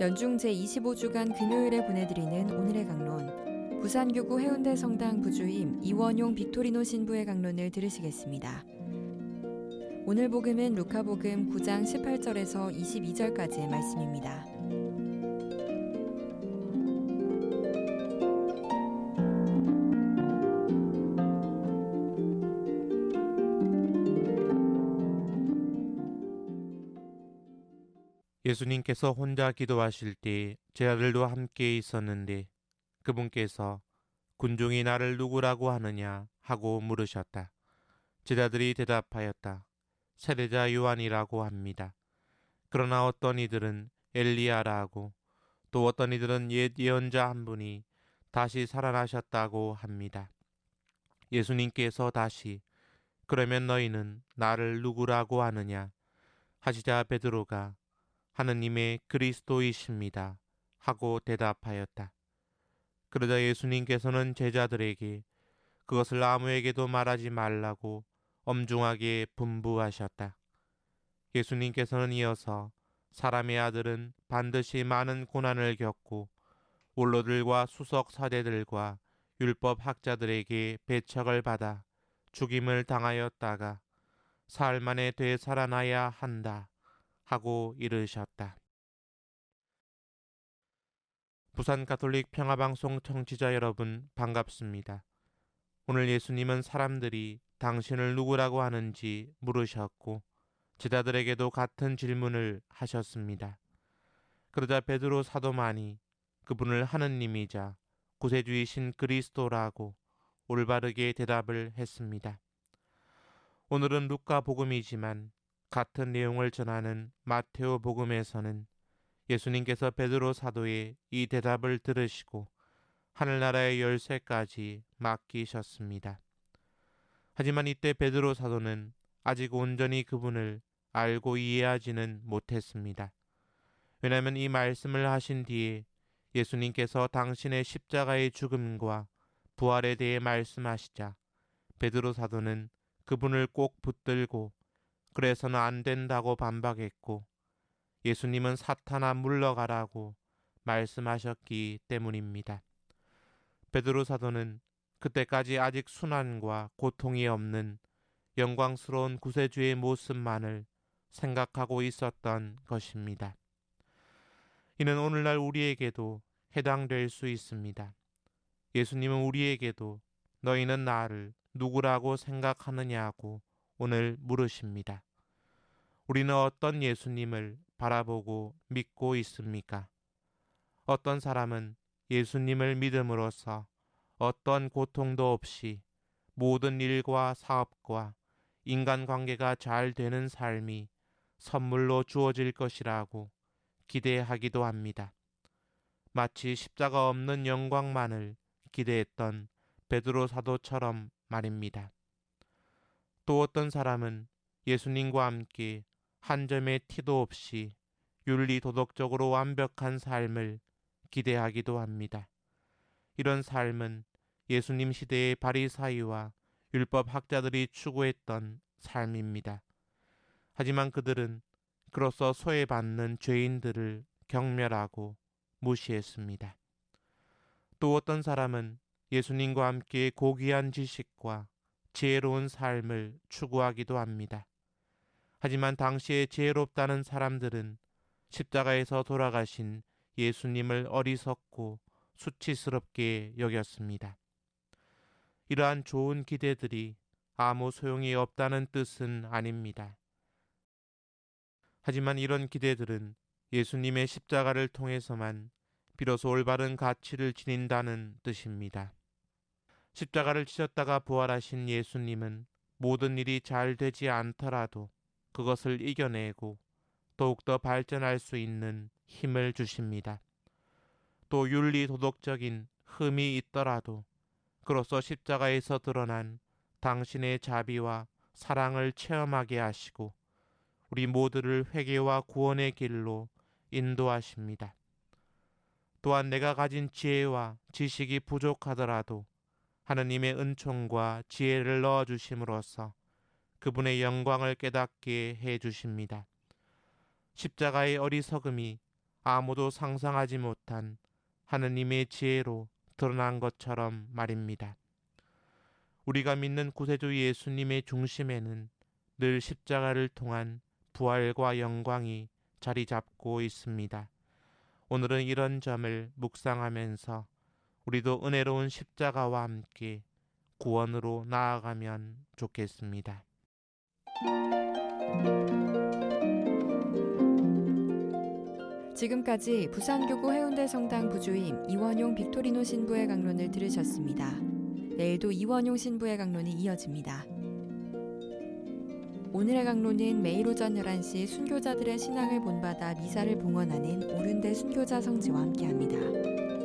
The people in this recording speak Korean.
연중 제25주간 금요일에 보내드리는 오늘의 강론. 부산교구 해운대 성당 부주임 이원용 빅토리노 신부의 강론을 들으시겠습니다. 오늘 복음은 루카복음 9장 18절에서 22절까지의 말씀입니다. 예수님께서 혼자 기도하실 때 제 아들도 함께 있었는데 그분께서 군중이 나를 누구라고 하느냐 하고 물으셨다. 제자들이 대답하였다. 세례자 요한이라고 합니다. 그러나 어떤 이들은 엘리야라고 또 어떤 이들은 옛 예언자 한 분이 다시 살아나셨다고 합니다. 예수님께서 다시 그러면 너희는 나를 누구라고 하느냐 하시자 베드로가 하느님의 그리스도이십니다. 하고 대답하였다. 그러자 예수님께서는 제자들에게 그것을 아무에게도 말하지 말라고 엄중하게 분부하셨다. 예수님께서는 이어서 사람의 아들은 반드시 많은 고난을 겪고 원로들과 수석 사대들과 율법 학자들에게 배척을 받아 죽임을 당하였다가 사흘 만에 되살아나야 한다 하고 이르셨다. 부산 가톨릭 평화방송 청취자 여러분 반갑습니다. 오늘 예수님은 사람들이 당신을 누구라고 하는지 물으셨고 제자들에게도 같은 질문을 하셨습니다. 그러자 베드로 사도만이 그분을 하느님이자 구세주이신 그리스도라고 올바르게 대답을 했습니다. 오늘은 루카 복음이지만 같은 내용을 전하는 마테오 복음에서는 예수님께서 베드로 사도의 이 대답을 들으시고 하늘나라의 열쇠까지 맡기셨습니다. 하지만 이때 베드로 사도는 아직 온전히 그분을 알고 이해하지는 못했습니다. 왜냐하면 이 말씀을 하신 뒤에 예수님께서 당신의 십자가의 죽음과 부활에 대해 말씀하시자 베드로 사도는 그분을 꼭 붙들고 그래서는 안 된다고 반박했고 예수님은 사탄아 물러가라고 말씀하셨기 때문입니다. 베드로 사도는 그때까지 아직 순환과 고통이 없는 영광스러운 구세주의 모습만을 생각하고 있었던 것입니다. 이는 오늘날 우리에게도 해당될 수 있습니다. 예수님은 우리에게도 너희는 나를 누구라고 생각하느냐고 오늘 물으십니다. 우리는 어떤 예수님을 바라보고 믿고 있습니까? 어떤 사람은 예수님을 믿음으로써 어떤 고통도 없이 모든 일과 사업과 인간관계가 잘 되는 삶이 선물로 주어질 것이라고 기대하기도 합니다. 마치 십자가 없는 영광만을 기대했던 베드로 사도처럼 말입니다. 또 어떤 사람은 예수님과 함께 한 점의 티도 없이 윤리 도덕적으로 완벽한 삶을 기대하기도 합니다. 이런 삶은 예수님 시대의 바리사이와 율법 학자들이 추구했던 삶입니다. 하지만 그들은 그로써 소외받는 죄인들을 경멸하고 무시했습니다. 또 어떤 사람은 예수님과 함께 고귀한 지식과 지혜로운 삶을 추구하기도 합니다. 하지만 당시에 지혜롭다는 사람들은 십자가에서 돌아가신 예수님을 어리석고 수치스럽게 여겼습니다. 이러한 좋은 기대들이 아무 소용이 없다는 뜻은 아닙니다. 하지만 이런 기대들은 예수님의 십자가를 통해서만 비로소 올바른 가치를 지닌다는 뜻입니다. 십자가를 치셨다가 부활하신 예수님은 모든 일이 잘 되지 않더라도 그것을 이겨내고 더욱더 발전할 수 있는 힘을 주십니다. 또 윤리 도덕적인 흠이 있더라도 그로써 십자가에서 드러난 당신의 자비와 사랑을 체험하게 하시고 우리 모두를 회개와 구원의 길로 인도하십니다. 또한 내가 가진 지혜와 지식이 부족하더라도 하느님의 은총과 지혜를 넣어 주심으로써 그분의 영광을 깨닫게 해 주십니다. 십자가의 어리석음이 아무도 상상하지 못한 하느님의 지혜로 드러난 것처럼 말입니다. 우리가 믿는 구세주 예수님의 중심에는 늘 십자가를 통한 부활과 영광이 자리 잡고 있습니다. 오늘은 이런 점을 묵상하면서 우리도 은혜로운 십자가와 함께 구원으로 나아가면 좋겠습니다. 지금까지 부산교구 해운대 성당 부주임 이원용 빅토리노 신부의 강론을 들으셨습니다. 내일도 이원용 신부의 강론이 이어집니다. 오늘의 강론은 매일 오전 11시 순교자들의 신앙을 본받아 미사를 봉헌하는 오륜대 순교자 성지와 함께합니다.